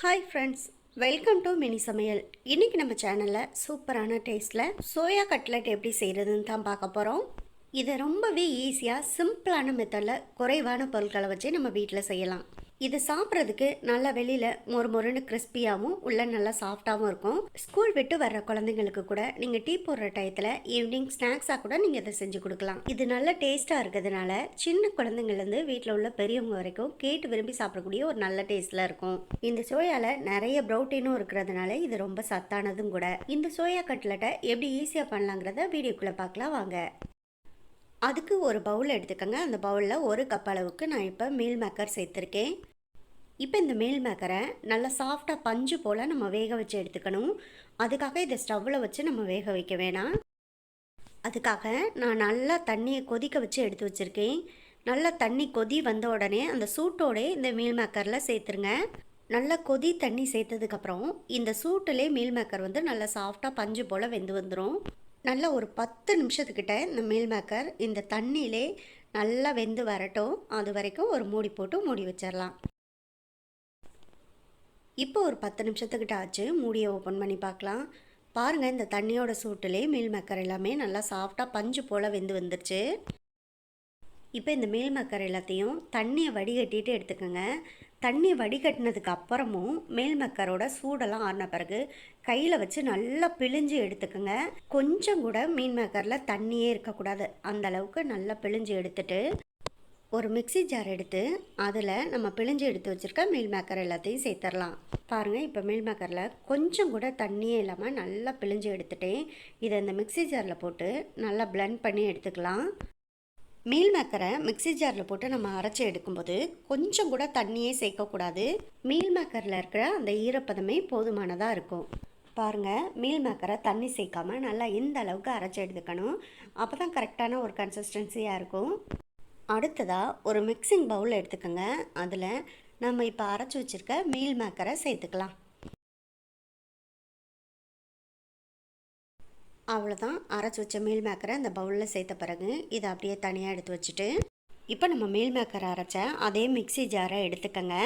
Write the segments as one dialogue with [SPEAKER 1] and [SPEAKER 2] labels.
[SPEAKER 1] Hi friends welcome to mini சமையல் இன்றைக்கி நம்ம சேனலில் சூப்பரான டேஸ்ட்டில் சோயா கட்லெட் எப்படி செய்கிறதுன்னு தான் பார்க்க போகிறோம் இதை ரொம்பவே ஈஸியாக சிம்பிளான மெத்தடில் குறைவான பொருட்களை வச்சு நம்ம வீட்டில் செய்யலாம். இது சாப்பிட்றதுக்கு நல்லா வெளியில் மொறு மொறுன்னு கிறிஸ்பியாகவும் உள்ள நல்லா சாஃப்டாகவும் இருக்கும். ஸ்கூல் விட்டு வர்ற குழந்தைங்களுக்கு கூட நீங்கள் டீ போடுற டயத்தில் ஈவினிங் ஸ்நாக்ஸாக கூட நீங்கள் இதை செஞ்சு கொடுக்கலாம். இது நல்ல டேஸ்ட்டாக இருக்கிறதுனால சின்ன குழந்தைங்கள்லேருந்து வீட்டில் உள்ள பெரியவங்க வரைக்கும் கேட்டு விரும்பி சாப்பிடக்கூடிய ஒரு நல்ல டேஸ்ட்டில் இருக்கும். இந்த சோயாவில் நிறைய ப்ரோட்டீனும் இருக்கிறதுனால இது ரொம்ப சத்தானதும் கூட. இந்த சோயா கட்லெட்டை எப்படி ஈஸியாக பண்ணலாங்கிறத வீடியோக்குள்ளே பார்க்கலாம் வாங்க. அதுக்கு ஒரு பவுல் எடுத்துக்கோங்க. அந்த பவுலில் ஒரு கப் அளவுக்கு நான் இப்போ மீல் மேக்கர் சேர்த்துருக்கேன். இப்போ இந்த மீல் மேக்கரை நல்லா சாஃப்டாக பஞ்சு போல் நம்ம வேக வச்சு எடுத்துக்கணும். அதுக்காக இதை ஸ்டவ்வில் வச்சு நம்ம வேக வைக்க வேணாம். அதுக்காக நான் நல்லா தண்ணியை கொதிக்க வச்சு எடுத்து வச்சுருக்கேன். நல்லா தண்ணி கொதி வந்த உடனே அந்த சூட்டோடே இந்த மீல் மேக்கரில் சேர்த்துருங்க. நல்லா கொதி தண்ணி சேர்த்ததுக்கப்புறம் இந்த சூட்டிலே மீல் மேக்கர் வந்து நல்லா சாஃப்டாக பஞ்சு போல் வெந்து வந்துடும் நல்லா ஒரு பத்து நிமிஷத்துக்கிட்ட இந்த மீல் மேக்கர் இந்த தண்ணியிலே நல்லா வெந்து வரட்டும். அது வரைக்கும் ஒரு மூடி போட்டு மூடி வச்சிடலாம் இப்போ ஒரு பத்து நிமிஷத்துக்கிட்ட ஆச்சு. மூடியை ஓப்பன் பண்ணி பார்க்கலாம். பாருங்கள் இந்த தண்ணியோட சூட்டிலே மீல் மேக்கர் எல்லாமே நல்லா சாஃப்டாக பஞ்சு போல் வெந்து வந்துருச்சு. இப்போ இந்த மீல் மேக்கர் எல்லாத்தையும் தண்ணியை வடிகட்டிட்டு எடுத்துக்கோங்க. தண்ணி வடிகட்டினதுக்கு அப்புறமும் மேல் மக்கரோட சூடெல்லாம் ஆறின பிறகு கையில் வச்சு நல்லா பிழிஞ்சு எடுத்துக்கோங்க. கொஞ்சம் கூட மீன் மேக்கரில் தண்ணியே இருக்கக்கூடாது. அந்த அளவுக்கு நல்லா பிழிஞ்சு எடுத்துட்டு ஒரு மிக்சி ஜார் எடுத்து அதில் நம்ம பிழிஞ்சு எடுத்து வச்சுருக்க மீல் மேக்கர் எல்லாத்தையும் சேர்த்துடலாம் பாருங்கள் இப்போ மீல் மேக்கரில் கொஞ்சம் கூட தண்ணியே இல்லாமல் நல்லா பிழிஞ்சு எடுத்துட்டேன் இதை இந்த மிக்சி ஜாரில் போட்டு நல்லா பிளெண்ட் பண்ணி எடுத்துக்கலாம். மீல் மேக்கரை மிக்சி ஜாரில் போட்டு நம்ம அரைச்சி எடுக்கும்போது கொஞ்சம் கூட தண்ணியே சேர்க்கக்கூடாது. மீல் மேக்கரில் இருக்கிற அந்த ஈரப்பதமே போதுமானதாக இருக்கும். பாருங்கள் மீல் மேக்கரை தண்ணி சேர்க்காமல் நல்லா இந்த அளவுக்கு அரைச்சி எடுத்துக்கணும். அப்போ தான் கரெக்டான ஒரு கன்சிஸ்டன்சியாக இருக்கும். அடுத்ததாக ஒரு மிக்சிங் பவுல் எடுத்துக்கோங்க. அதில் நம்ம இப்போ அரைச்சி வச்சுருக்க மீல் மேக்கரை சேர்த்துக்கலாம். அவ்வளோதான் அரைச்சி வச்ச மீல் மேக்கரை அந்த பவுலில் சேர்த்த பிறகு இதை அப்படியே தனியாக எடுத்து வச்சுட்டு இப்போ நம்ம மீல் மேக்கரை அரைச்ச அதே மிக்சி ஜாரை எடுத்துக்கங்க.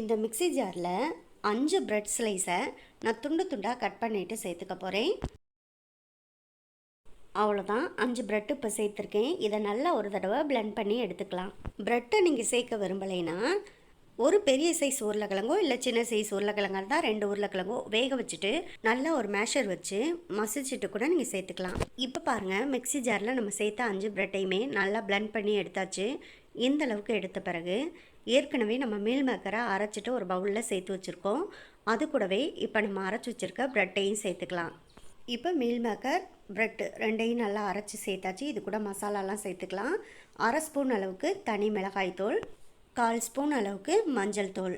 [SPEAKER 1] இந்த மிக்சி ஜாரில் அஞ்சு பிரெட் ஸ்லைஸை நான் துண்டு துண்டாக கட் பண்ணிவிட்டு சேர்த்துக்க போகிறேன் அவ்வளோதான் அஞ்சு ப்ரெட்டு இப்போ சேர்த்துருக்கேன். இதை நல்லா ஒரு தடவை பிளெண்ட் பண்ணி எடுத்துக்கலாம். ப்ரெட்டை நீங்கள் சேர்க்க விரும்பலைன்னா ஒரு பெரிய சைஸ் உருளைக்கிழங்கோ இல்லை சின்ன சைஸ் உருளைக்கிழங்கா தான் ரெண்டு உருளைக்கிழங்கோ வேக வச்சுட்டு நல்லா ஒரு மேஷர் வச்சு மசிச்சுட்டு கூட நீங்கள் சேர்த்துக்கலாம். இப்போ பாருங்கள் மிக்சி ஜாரில் நம்ம சேர்த்த அஞ்சு ப்ரெட்டையுமே நல்லா பிளெண்ட் பண்ணி எடுத்தாச்சு. இந்த அளவுக்கு எடுத்த பிறகு ஏற்கனவே நம்ம மீல் மேக்கரை அரைச்சிட்டு ஒரு பவுலில் சேர்த்து வச்சுருக்கோம். அது கூடவே இப்போ நம்ம அரைச்சி வச்சுருக்க ப்ரெட்டையும் சேர்த்துக்கலாம். இப்போ மீல் மேக்கர் ப்ரெட்டு ரெண்டையும் நல்லா அரைச்சி சேர்த்தாச்சு. இது கூட மசாலாலாம் சேர்த்துக்கலாம். அரை ஸ்பூன் அளவுக்கு தனி மிளகாய் தூள் கால் ஸ்பூன் அளவுக்கு மஞ்சள் தூள்.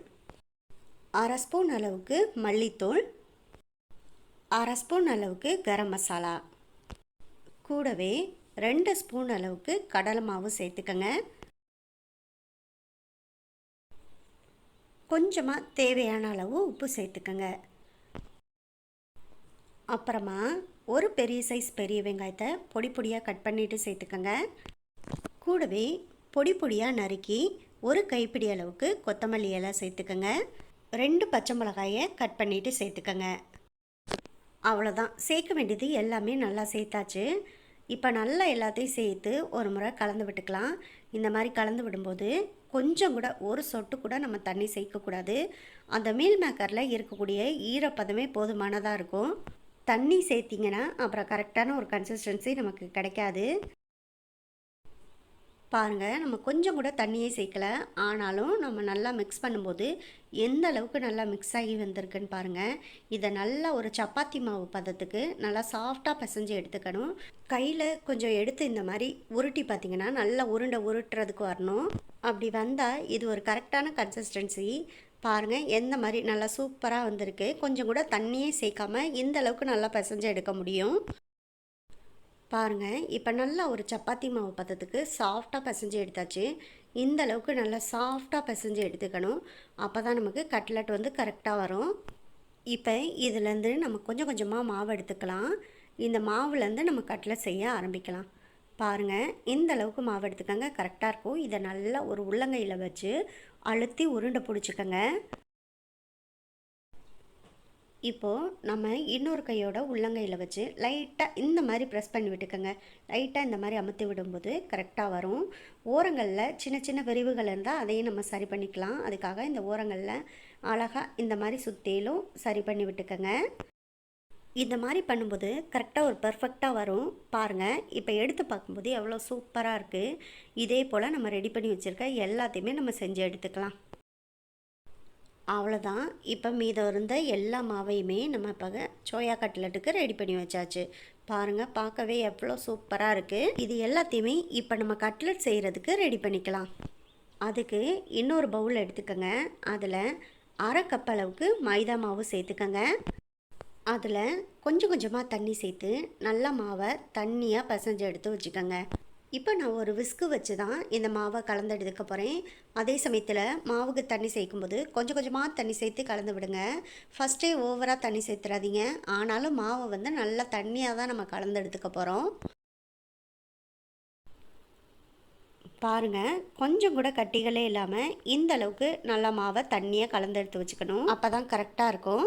[SPEAKER 1] அரை ஸ்பூன் அளவுக்கு மல்லித்தூள். அரை ஸ்பூன் அளவுக்கு கரம் மசாலா. கூடவே ரெண்டு ஸ்பூன் அளவுக்கு கடலை மாவு சேர்த்துக்கங்க. கொஞ்சமாக தேவையான அளவு உப்பு சேர்த்துக்கங்க. அப்புறமா ஒரு பெரிய சைஸ் பெரிய வெங்காயத்தை பொடி பொடியாக கட் பண்ணிவிட்டு சேர்த்துக்கங்க. கூடவே பொடி பொடியாக நறுக்கி ஒரு கைப்பிடி அளவுக்கு கொத்தமல்லி இலை சேர்த்துக்கோங்க. ரெண்டு பச்சை மிளகாயை கட் பண்ணிவிட்டு சேர்த்துக்கோங்க. அவ்வளோதான் சேர்க்க வேண்டியது எல்லாமே நல்லா சேர்த்தாச்சு. இப்போ நல்லா எல்லாத்தையும் சேர்த்து ஒரு முறை கலந்து விட்டுக்கலாம். இந்த மாதிரி கலந்து விடும்போது கொஞ்சம் கூட ஒரு சொட்டு கூட நம்ம தண்ணி சேர்க்கக்கூடாது அந்த மீல் மேக்கரில் இருக்கக்கூடிய ஈரப்பதமே போதுமானதாக இருக்கும். தண்ணி சேர்த்திங்கன்னா அப்புறம் கரெக்டான ஒரு கன்சிஸ்டன்சி நமக்கு கிடைக்காது. பாருங்கள் நம்ம கொஞ்சம் கூட தண்ணியே சேர்க்கலை. ஆனாலும் நம்ம நல்லா மிக்ஸ் பண்ணும்போது எந்த அளவுக்கு நல்லா மிக்ஸ் ஆகி வந்திருக்குன்னு பாருங்கள் இதை நல்லா ஒரு சப்பாத்தி மாவு பதத்துக்கு நல்லா சாஃப்டாக பிசைஞ்சு எடுத்துக்கணும். கையில் கொஞ்சம் எடுத்து இந்த மாதிரி உருட்டி பார்த்திங்கன்னா நல்லா உருண்டை உருட்டுறதுக்கு வரணும். அப்படி வந்தால் இது ஒரு கரெக்டான கன்சிஸ்டன்சி பாருங்கள் எந்த மாதிரி நல்லா சூப்பராக வந்திருக்கு. கொஞ்சம் கூட தண்ணியே சேர்க்காமல் இந்த அளவுக்கு நல்லா பிசைஞ்சு எடுக்க முடியும். பாருங்கள் இப்போ நல்லா ஒரு சப்பாத்தி மாவு பதத்துக்கு சாஃப்டாக பிசைஞ்சு எடுத்தாச்சு. இந்த அளவுக்கு நல்லா சாஃப்டாக பிசைஞ்சு எடுத்துக்கணும். அப்போ தான் நமக்கு கட்லெட் வந்து கரெக்டாக வரும். இப்போ இதுலேருந்து நம்ம கொஞ்சம் கொஞ்சமாக மாவு எடுத்துக்கலாம். இந்த மாவுலேருந்து நம்ம கட்லெட் செய்ய ஆரம்பிக்கலாம். பாருங்கள் இந்த அளவுக்கு மாவு எடுத்துக்கோங்க கரெக்டாக இருக்கும். இதை நல்லா ஒரு உள்ளங்கையில் வச்சு அழுத்தி உருண்டை பிடிச்சிக்கோங்க. இப்போது நம்ம இன்னொரு கையோட உள்ளங்கையில் வச்சு லைட்டாக இந்த மாதிரி ப்ரெஸ் பண்ணி விட்டுக்கோங்க. லைட்டாக இந்த மாதிரி அமுத்தி விடும்போது கரெக்டாக வரும். ஓரங்களில் சின்ன சின்ன விரிவுகள் இருந்தால் அதையும் நம்ம சரி பண்ணிக்கலாம். அதுக்காக இந்த ஓரங்களில் அழகாக இந்த மாதிரி சுற்றிலும் சரி பண்ணி விட்டுக்கோங்க. இந்த மாதிரி பண்ணும்போது கரெக்டாக ஒரு பர்ஃபெக்டாக வரும். பாருங்கள் இப்போ எடுத்து பார்க்கும்போது எவ்வளோ சூப்பராக இருக்குது இதே போல் நம்ம ரெடி பண்ணி வச்சுருக்க எல்லாத்தையுமே நம்ம செஞ்சு எடுத்துக்கலாம். அவ்வளோதான் இப்போ மீதம் இருந்த எல்லா மாவையுமே நம்ம இப்போ சோயா கட்லெட்டுக்கு ரெடி பண்ணி வச்சாச்சு. பாருங்கள் பார்க்கவே எவ்வளோ சூப்பராக இருக்குது இது எல்லாத்தையுமே இப்போ நம்ம கட்லெட் செய்கிறதுக்கு ரெடி பண்ணிக்கலாம். அதுக்கு இன்னொரு பவுல் எடுத்துக்கோங்க. அதில் அரை கப் அளவுக்கு மைதா மாவு சேர்த்துக்கோங்க. அதில் கொஞ்சம் கொஞ்சமாக தண்ணி சேர்த்து நல்லா மாவை தண்ணியாக பசஞ்சு எடுத்து வச்சுக்கோங்க. இப்போ நான் ஒரு விஸ்கு வச்சு தான் இந்த மாவை கலந்தெடுக்க போகிறேன் அதே சமயத்தில் மாவுக்கு தண்ணி சேர்க்கும்போது கொஞ்சம் கொஞ்சமாக தண்ணி சேர்த்து கலந்து விடுங்க. ஃபஸ்ட்டே ஓவராக தண்ணி சேர்த்துறாதீங்க. ஆனாலும் மாவை வந்து நல்லா தண்ணியாக தான் நம்ம கலந்து எடுத்துக்க போகிறோம் பாருங்கள் கொஞ்சம் கூட கட்டிகளே இல்லாமல் இந்த அளவுக்கு நல்லா மாவை தண்ணியாக கலந்து எடுத்து வச்சுக்கணும். அப்போ தான் கரெக்டாக இருக்கும்.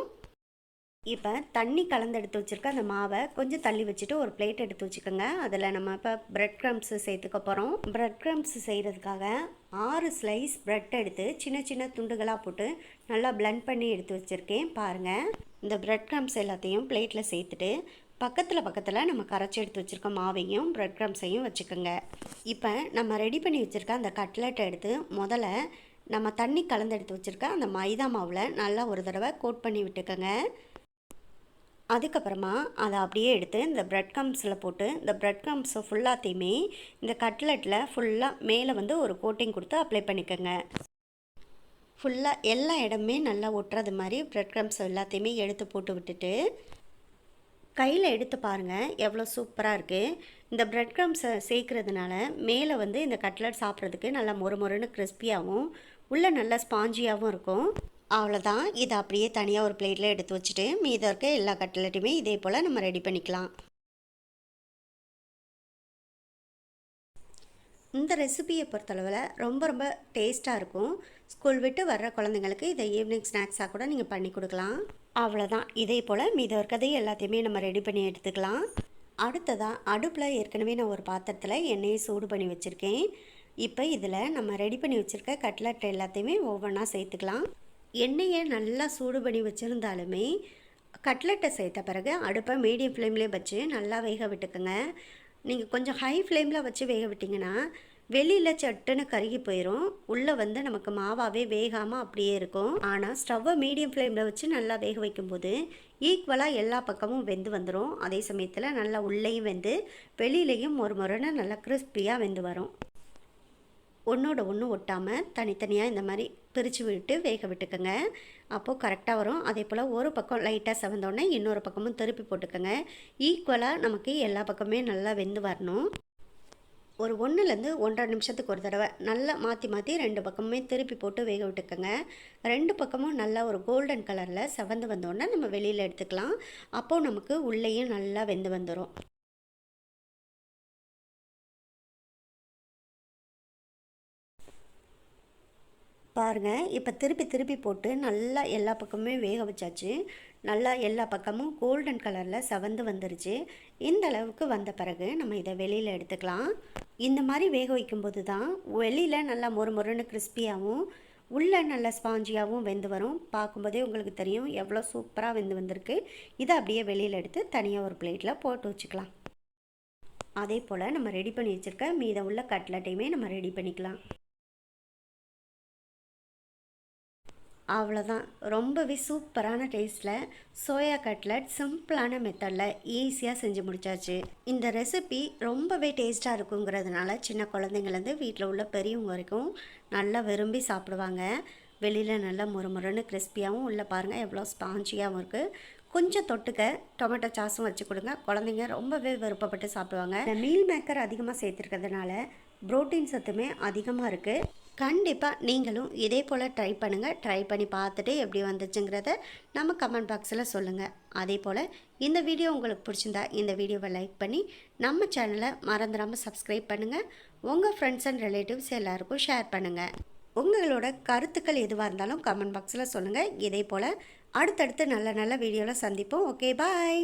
[SPEAKER 1] இப்போ தண்ணி கலந்து எடுத்து வச்சுருக்க அந்த மாவை கொஞ்சம் தள்ளி வச்சுட்டு ஒரு பிளேட் எடுத்து வச்சுக்கோங்க. அதில் நம்ம இப்போ ப்ரெட் க்ரம்ஸு சேர்த்துக்க போகிறோம் ப்ரெட் க்ரம்ஸ் செய்கிறதுக்காக ஆறு ஸ்லைஸ் ப்ரெட் எடுத்து சின்ன சின்ன துண்டுகளாக போட்டு நல்லா பிளெண்ட் பண்ணி எடுத்து வச்சுருக்கேன். பாருங்கள் இந்த ப்ரெட் க்ரம்ஸ் எல்லாத்தையும் பிளேட்டில் சேர்த்துட்டு பக்கத்தில் பக்கத்தில் நம்ம கரைச்சி எடுத்து வச்சுருக்க மாவையும் ப்ரெட் க்ரம்ஸையும் வச்சுக்கோங்க. இப்போ நம்ம ரெடி பண்ணி வச்சுருக்க அந்த கட்லெட்டை எடுத்து முதல்ல நம்ம தண்ணி கலந்து எடுத்து வச்சுருக்க அந்த மைதா மாவில் நல்லா ஒரு தடவை கோட் பண்ணி விட்டுக்கோங்க. அதுக்கப்புறமா அதை அப்படியே எடுத்து இந்த ப்ரெட் கம்ஸில் போட்டு இந்த ப்ரெட் கம்ஸை ஃபுல்லாத்தையுமே இந்த கட்லெட்டில் ஃபுல்லாக மேலே வந்து ஒரு கோட்டிங் கொடுத்து அப்ளை பண்ணிக்கோங்க. ஃபுல்லாக எல்லா இடமே நல்லா ஒட்டுறது மாதிரி ப்ரெட் க்ரம்ஸ் எல்லாத்தையுமே எடுத்து போட்டு விட்டுட்டு கையில் எடுத்து பாருங்கள் எவ்வளோ சூப்பராக இருக்குது இந்த ப்ரெட் க்ரம்ஸை சேர்க்குறதுனால மேலே வந்து இந்த கட்லெட் சாப்பிட்றதுக்கு நல்லா மொறு மொறுன்னு கிறிஸ்பியாகவும் உள்ளே நல்லா ஸ்பாஞ்சியாகவும் இருக்கும். அவ்வளோதான் இதை அப்படியே தனியாக ஒரு பிளேட்டில் எடுத்து வச்சுட்டு மீதம் இருக்க எல்லா கட்லெட்டுமே இதே போல் நம்ம ரெடி பண்ணிக்கலாம். இந்த ரெசிபியை பொறுத்தளவில் ரொம்ப ரொம்ப டேஸ்ட்டாக இருக்கும். ஸ்கூல் விட்டு வர்ற குழந்தைங்களுக்கு இதை ஈவினிங் ஸ்நாக்ஸாக கூட நீங்கள் பண்ணி கொடுக்கலாம். அவ்வளோதான் இதே போல் மீதம் இருக்கிறதையும் எல்லாத்தையுமே நம்ம ரெடி பண்ணி எடுத்துக்கலாம். அடுத்ததாக அடுப்பில் ஏற்கனவே நான் ஒரு பாத்திரத்தில் எண்ணெயை சூடு பண்ணி வச்சுருக்கேன். இப்போ இதில் நம்ம ரெடி பண்ணி வச்சுருக்க கட்லெட் எல்லாத்தையுமே ஒவ்வொன்றா சேர்த்துக்கலாம். எண்ணெயை நல்லா சூடு பண்ணி வச்சுருந்தாலுமே கட்லெட்டை சேர்த்த பிறகு அடுப்பை மீடியம் ஃப்ளேம்லேயே வச்சு நல்லா வேக விட்டுக்குங்க. நீங்கள் கொஞ்சம் ஹை ஃப்ளேமில் வச்சு வேக விட்டிங்கன்னா வெளியில் சட்டுன்னு கருகி போயிடும் உள்ளே வந்து நமக்கு மாவாகவே வேகாமல் அப்படியே இருக்கும். ஆனால் ஸ்டவ்வை மீடியம் ஃப்ளேமில் வச்சு நல்லா வேக வைக்கும்போது ஈக்குவலாக எல்லா பக்கமும் வெந்து வந்துடும் அதே சமயத்தில் நல்லா உள்ளேயும் வெந்து வெளியிலையும் ஒரு முறைன்னு நல்லா கிறிஸ்பியாக வெந்து வரும். ஒன்றோட ஒன்று ஒட்டாமல் தனித்தனியாக இந்த மாதிரி பிரித்து விட்டு வேக விட்டுக்கோங்க. அப்போது கரெக்டாக வரும். அதே போல் ஒரு பக்கம் லைட்டாக செவந்தோடனே இன்னொரு பக்கமும் திருப்பி போட்டுக்கோங்க. ஈக்குவலாக நமக்கு எல்லா பக்கமே நல்லா வெந்து வரணும். ஒரு ஒன்றுலேருந்து ஒன்றரை நிமிஷத்துக்கு ஒரு தடவை நல்லா மாற்றி மாற்றி ரெண்டு பக்கமுமே திருப்பி போட்டு வேக விட்டுக்கோங்க. ரெண்டு பக்கமும் நல்லா ஒரு கோல்டன் கலரில் செவந்து வந்தோடனே நம்ம வெளியில் எடுத்துக்கலாம். அப்போது நமக்கு உள்ளேயும் நல்லா வெந்து வந்துடும் பாருங்கள் இப்போ திருப்பி திருப்பி போட்டு நல்லா எல்லா பக்கமுமே வேக வச்சாச்சு. நல்லா எல்லா பக்கமும் கோல்டன் கலரில் செவந்து வந்துருச்சு. இந்த அளவுக்கு வந்த பிறகு நம்ம இதை வெளியில் எடுத்துக்கலாம். இந்த மாதிரி வேக வைக்கும்போது தான் வெளியில் நல்லா மொறு மொறுன்னு கிறிஸ்பியாகவும் உள்ளே நல்ல ஸ்பாஞ்சியாகவும் வெந்து வரும். பார்க்கும்போதே உங்களுக்கு தெரியும் எவ்வளோ சூப்பராக வெந்து வந்திருக்கு. இதை அப்படியே வெளியில் எடுத்து தனியாக ஒரு பிளேட்டில் போட்டு வச்சுக்கலாம். அதே போல் நம்ம ரெடி பண்ணி வச்சுருக்க மீதம் உள்ள கட்லட்டையுமே நம்ம ரெடி பண்ணிக்கலாம். அவ்வளோதான் ரொம்பவே சூப்பரான டேஸ்ட்டில் சோயா கட்லட் சிம்பிளான மெத்தடில் ஈஸியாக செஞ்சு முடிச்சாச்சு. இந்த ரெசிபி ரொம்பவே டேஸ்ட்டாக இருக்குங்கிறதுனால சின்ன குழந்தைங்கள்லேருந்து வீட்டில் உள்ள பெரியவங்க வரைக்கும் நல்லா விரும்பி சாப்பிடுவாங்க. வெளியில் நல்லா முறுமுறுன்னு கிறிஸ்பியாகவும் உள்ளே பாருங்கள் எவ்வளோ ஸ்பாஞ்சியாகவும் இருக்குது கொஞ்சம் தொட்டுக்க டொமேட்டோ சாஸும் வச்சு கொடுங்க. குழந்தைங்க ரொம்பவே விருப்பப்பட்டு சாப்பிடுவாங்க. இந்த மீல் மேக்கர் அதிகமாக சேர்த்துருக்கிறதுனால ப்ரோட்டீன் சத்துமே அதிகமாக இருக்குது கண்டிப்பாக நீங்களும் இதே போல் ட்ரை பண்ணுங்கள் ட்ரை பண்ணி பார்த்துட்டு எப்படி வந்துச்சுங்கிறத நம்ம கமெண்ட் பாக்ஸில் சொல்லுங்கள் அதே போல் இந்த வீடியோ உங்களுக்கு பிடிச்சிருந்தா இந்த வீடியோவை லைக் பண்ணி நம்ம சேனலை மறந்துடாமல் சப்ஸ்கிரைப் பண்ணுங்கள் உங்கள் ஃப்ரெண்ட்ஸ் அண்ட் ரிலேட்டிவ்ஸ் எல்லாருக்கும் ஷேர் பண்ணுங்கள் உங்களோட கருத்துக்கள் எதுவாக இருந்தாலும் கமெண்ட் பாக்ஸில் சொல்லுங்கள் இதே போல் அடுத்தடுத்து நல்ல நல்ல வீடியோவில் சந்திப்போம். Okay bye